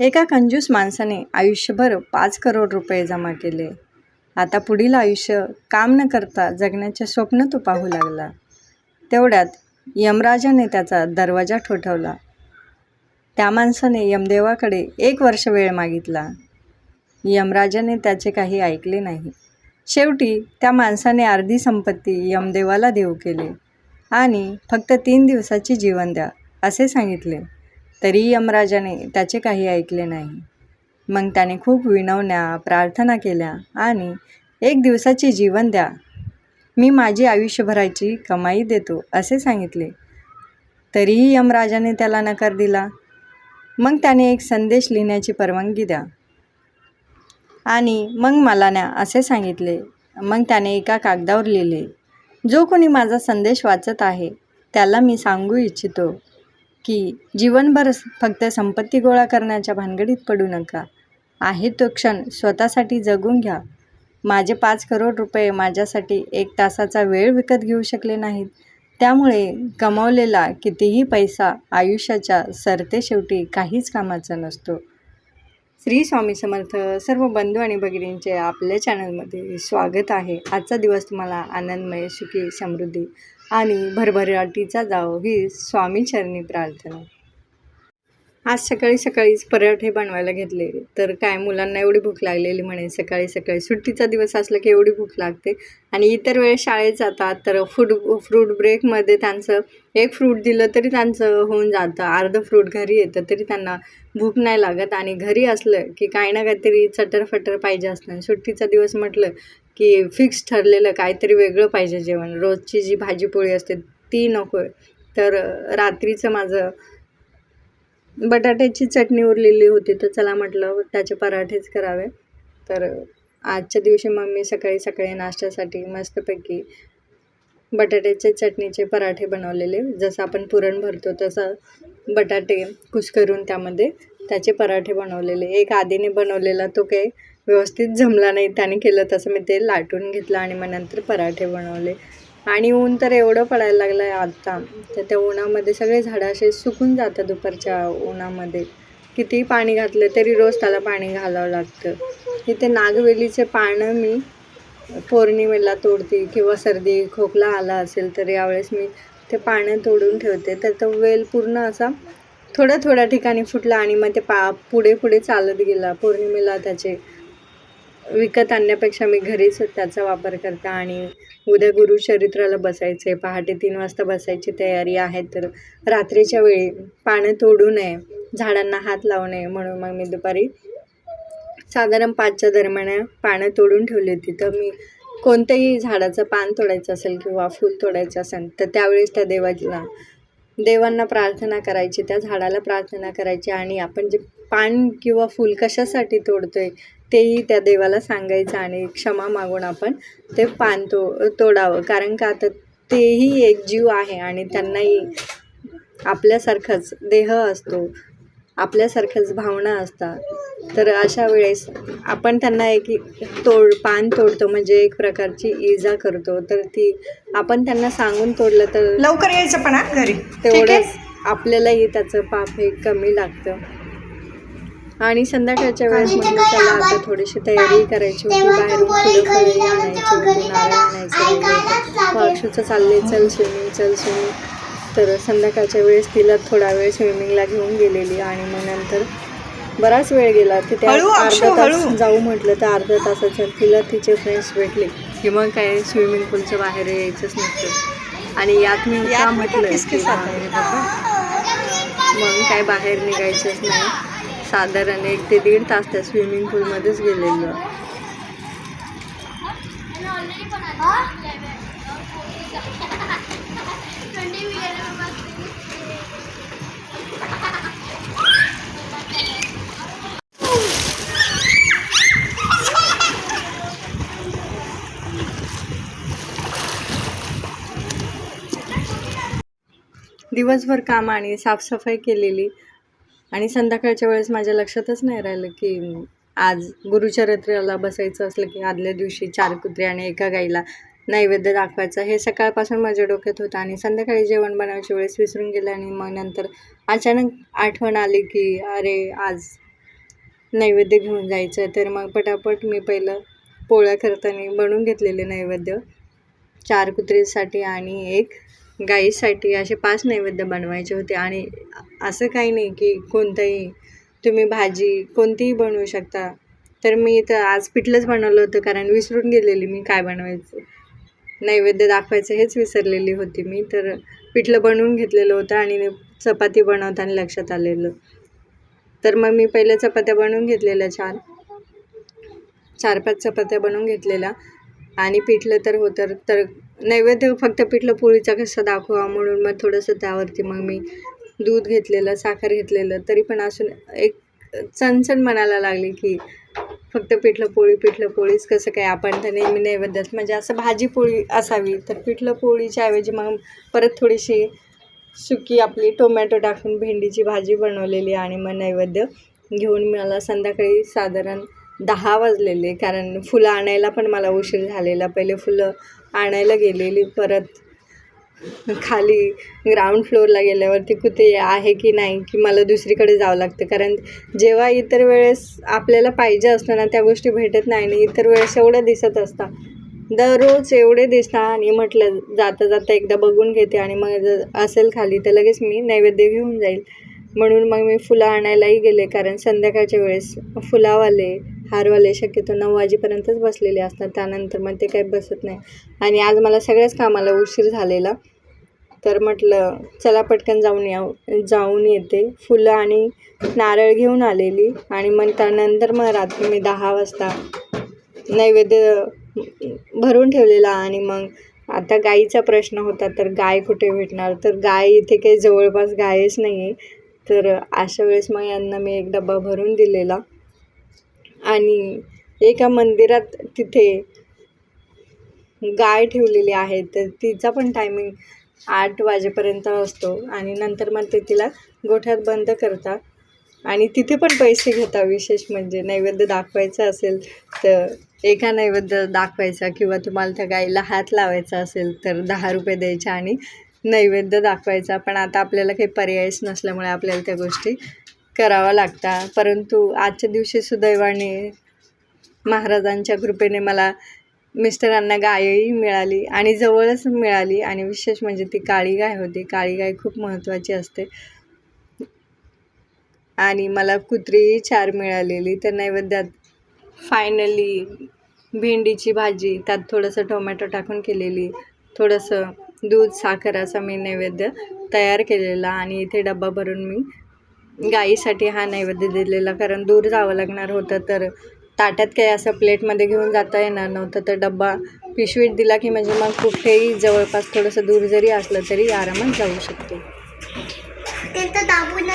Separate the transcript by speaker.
Speaker 1: एका कंजूस माणसाने आयुष्यभर पाच करोड रुपये जमा केले. आता पुढील आयुष्य काम न करता जगण्याचे स्वप्न तो पाहू लागला. तेवढ्यात यमराजाने त्याचा दरवाजा ठोठवला. त्या माणसाने यमदेवाकडे एक वर्ष वेळ मागितला. यमराजाने त्याचे काही ऐकले नाही. शेवटी त्या माणसाने अर्धी संपत्ती यमदेवाला देऊ केली आणि फक्त तीन दिवसाची जीवन द्या असे सांगितले. तरी यमराजाने त्याचे काही ऐकले नाही. मग त्याने खूप विनवण्या प्रार्थना केल्या आणि एक दिवसाचे जीवन द्या. मी माझी आयुष्यभराची कमाई देतो असे सांगितले. तरीही यमराजाने त्याला नकार दिला. मग त्याने एक संदेश लिहिण्याची परवानगी द्या. आणि मग मला न्या असे सांगितले. मग त्याने एका कागदावर लिहिले. जो कोणी माझा संदेश वाचत आहे त्याला मी सांगू इच्छितो. की जीवनभर फक्त संपत्ती गोळा करण्याच्या भानगडीत पडू नका. आहे तो क्षण स्वतःसाठी जगून घ्या. माझे पाच करोड रुपये माझ्यासाठी एक तासाचा वेळ विकत घेऊ शकले नाहीत. त्यामुळे कमावलेला कितीही पैसा आयुष्याच्या सरते शेवटी काहीच कामाचा नसतो. श्री स्वामी समर्थ सर्व बंधू आणि भगिनींचे आपल्या चॅनलमध्ये स्वागत आहे. आजचा दिवस तुम्हाला आनंदमय सुखी समृद्धी आणि भरभराटीचा जावो ही स्वामीचरणी प्रार्थना. आज सकाळी सकाळीच पराठे बनवायला घेतले तर काय मुलांना एवढी भूक लागलेली म्हणे सकाळी सकाळी सुट्टीचा दिवस असला की एवढी भूक लागते. आणि इतर वेळेस शाळेत जातात तर फूड फ्रूट ब्रेकमध्ये त्यांचं एक फ्रूट दिलं तरी त्यांचं होऊन जातं अर्धं फ्रूट घरी येतं तरी त्यांना भूक नाही लागत. आणि घरी असलं की काही ना काहीतरी चटरफटर पाहिजे असतं सुट्टीचा दिवस म्हटलं की फिक्स ठरलेलं काहीतरी वेगळं पाहिजे जेवण. रोजची जी भाजीपोळी असते ती नको. तर रात्रीचं माझं बटाट्याची चटणी उरलेली होती तर चला म्हटलं त्याचे पराठेच करावे. तर आजच्या दिवशी मग मी सकाळी सकाळी नाश्त्यासाठी मस्तपैकी बटाट्याचे चटणीचे पराठे बनवलेले. जसं आपण पुरण भरतो तसं बटाटे कुस्करून त्यामध्ये त्याचे पराठे बनवलेले. एक आधीने बनवलेला तो काही व्यवस्थित जमला नाही. त्याने केलं तसं मी ते लाटून घेतलं आणि मग नंतर पराठे बनवले. आणि ऊन तर एवढं पडायला लागलं आहे आत्ता तर त्या उन्हामध्ये सगळे झाडं असे सुकून जातात दुपारच्या उन्हामध्ये. कितीही पाणी घातलं तरी रोज त्याला पाणी घालावं लागतं. इथे नागवेलीचे पानं मी पौर्णिमेला तोडते किंवा सर्दी खोकला आला असेल तर यावेळेस मी ते पानं तोडून ठेवते. तर तो वेल पूर्ण असा थोड्या थोड्या ठिकाणी फुटला आणि मग ते पा पुढे पुढे चालत गेला. पौर्णिमेला त्याचे विकत आणण्यापेक्षा मी घरीच त्याचा वापर करते आणि उद्या गुरुचरित्राला बसायचे पहाटे तीन वाजता बसायची तयारी आहे तर रात्रीच्या वेळी पानं तोडू नये झाडांना हात लावू नये म्हणून मग मी दुपारी साधारण पाचच्या दरम्यान पानं तोडून ठेवली होती. तर मी कोणतंही झाडाचं पान तोडायचं असेल किंवा फूल तोडायचं असेल तर त्यावेळेस त्या देवाला देवांना प्रार्थना करायची त्या झाडाला प्रार्थना करायची आणि आपण जे पान किंवा फूल कशासाठी तोडतो आहे तेही त्या देवाला सांगायचं आणि क्षमा मागून आपण ते पान तो तोडावं. कारण का आता तेही एक जीव आहे आणि त्यांनाही आपल्यासारखाच देह असतो आपल्यासारख्याच भावना असतात. तर अशा वेळेस आपण त्यांना एक तोड पान तोडतो म्हणजे एक प्रकारची इजा करतो. तर ती आपण त्यांना सांगून तोडलं तर
Speaker 2: लवकर यायचं पण घरी.
Speaker 1: तेवढंच आपल्यालाही त्याचं पाप हे कमी लागतं. आणि संध्याकाळच्या वेळेस म्हटलं चला आता थोडीशी तयारी करायची होती बाहेरून फुलं फळे आणायची होती नारळ आणायचं वाक्षूचं चालले चल स्विमिंग चल स्विमिंग. तर संध्याकाळच्या वेळेस तिला थोडा वेळ स्विमिंगला घेऊन गेलेली आणि मग नंतर बराच वेळ गेला. तिथे अर्धा तास. जाऊ म्हटलं तर अर्ध्या तासाच्या तिला तिचे फ्रेंड्स भेटले की मग काय स्विमिंग पूलच्या बाहेर यायचंच नसतं आणि यात मी का म्हटलं मग काय बाहेर निघायचंच नाही. साधारण एक ते दीड तास त्या स्विमिंग पूलमध्येच गेलेलो. दिवसभर काम आणि साफसफाई केलेली. आणि संध्याकाळच्या वेळेस माझ्या लक्षातच नाही राहिलं की आज गुरुचरित्राला बसायचं असलं की आदल्या दिवशी चार कुत्रे आणि एका गाईला नैवेद्य दाखवायचं हे सकाळपासून माझ्या डोक्यात होतं. आणि संध्याकाळी जेवण बनवायच्या वेळेस विसरून गेलं आणि मग नंतर अचानक आठवण आली की अरे आज नैवेद्य घेऊन जायचं तर मग पटापट मी पहिलं पोळ्या करताना बनवून घेतलेले नैवेद्य चार कुत्रीसाठी आणि एक गाईसाठी असे पाच नैवेद्य बनवायचे होते. आणि असं काही नाही की कोणतंही तुम्ही भाजी कोणतीही बनवू शकता. तर मी इथं आज पिठलंच बनवलं होतं कारण विसरून गेलेली मी काय बनवायचं. नैवेद्य दाखवायचं हेच विसरलेली होती मी. तर पिठलं बनवून घेतलेलं होतं आणि चपाती बनवताना लक्षात आलेलं. तर मग मी पहिले चपात्या बनवून घेतलेल्या छान. चार पाच चपात्या बनवून घेतलेल्या. आणि पिठलं तर होतं तर नैवेद्य फक्त पिठलं पोळीचा कसं दाखवा म्हणून मग थोडंसं त्यावरती मग मी दूध घेतलेलं साखर घेतलेलं तरी पण असून एक चणचण म्हणायला लागली की फक्त पिठलं पोळी पिठलं पोळीच कसं काय? आपण तर नेहमी नैवेद्यात म्हणजे असं भाजी पोळी असावी तर पिठलं पोळीच्या ऐवजी मग परत थोडीशी सुकी आपली टोमॅटो टाकून भेंडीची भाजी बनवलेली आणि मग नैवेद्य घेऊन मला संध्याकाळी साधारण दहा वाजलेले कारण फुलं आणायला पण मला उशीर झालेला. पहिले फुलं आणायला गेलेली परत खाली ग्राउंड फ्लोअरला गेल्यावरती कुठे आहे की नाही की मला दुसरीकडे जावं लागतं. कारण जेव्हा इतर वेळेस आपल्याला पाहिजे असतं ना त्या गोष्टी भेटत नाही आणि इतर वेळेस एवढं दिसत असतात दररोज एवढे दिसणार आणि म्हटलं जाता जाता एकदा बघून घेते आणि मग जर असेल खाली तर लगेच मी नैवेद्य घेऊन जाईल. म्हणून मग मी फुलं आणायलाही गेले कारण संध्याकाळच्या वेळेस फुलावाले हारवाले शक्यतो नऊ वाजेपर्यंतच बसलेले असतात. त्यानंतर मग ते काही बसत नाही. आणि आज मला सगळ्याच कामाला उशीर झालेला. तर म्हटलं चला पटकन जाऊन या जाऊन येते. फुलं आणि नारळ घेऊन आलेली. आणि मग त्यानंतर मग रात्री मी दहा वाजता नैवेद्य भरून ठेवलेला. आणि मग आता गाईचा प्रश्न होता तर गाय कुठे भेटणार? तर गाय इथे काही जवळपास गायच नाही आहे तर अशा वेळेस मग यांना मी एक डबा भरून दिलेला. आणि एका मंदिरात तिथे गाय ठेवलेली आहे तर तिचा पण टायमिंग आठ वाजेपर्यंत असतो आणि नंतर मग ते तिला गोठ्यात बंद करता. आणि तिथे पण पैसे घेता विशेष म्हणजे नैवेद्य दाखवायचं असेल तर एका नैवेद्य दाखवायचा किंवा तुम्हाला त्या गाईला हात लावायचा असेल तर दहा रुपये द्यायचे आणि नैवेद्य दाखवायचा. पण आता आपल्याला काही पर्यायच नसल्यामुळे आपल्याला त्या गोष्टी करावा लागता. परंतु आजच्या दिवशी सुदैवाने महाराजांच्या कृपेने मला मिस्टरांना गायही मिळाली आणि जवळच मिळाली. आणि विशेष म्हणजे ती काळी गाय होती. काळी गाय खूप महत्त्वाची असते. आणि मला कुत्रीही चार मिळालेली. तर नैवेद्यात फायनली भेंडीची भाजी त्यात थोडंसं टोमॅटो टाकून केलेली थोडंसं दूध साखर असा मी नैवेद्य तयार केलेला. आणि इथे डब्बा भरून मी गाईसाठी हा नैवेद्य दिलेला कारण दूर जावं लागणार होतं तर ताट्यात काही असं प्लेटमध्ये घेऊन जाता येणार नव्हतं तर डब्बा पिशवीत दिला की म्हणजे मग कुठेही जवळपास थोडंसं दूर जरी असलं तरी आरामात जाऊ शकतो.
Speaker 2: ते तर दाबून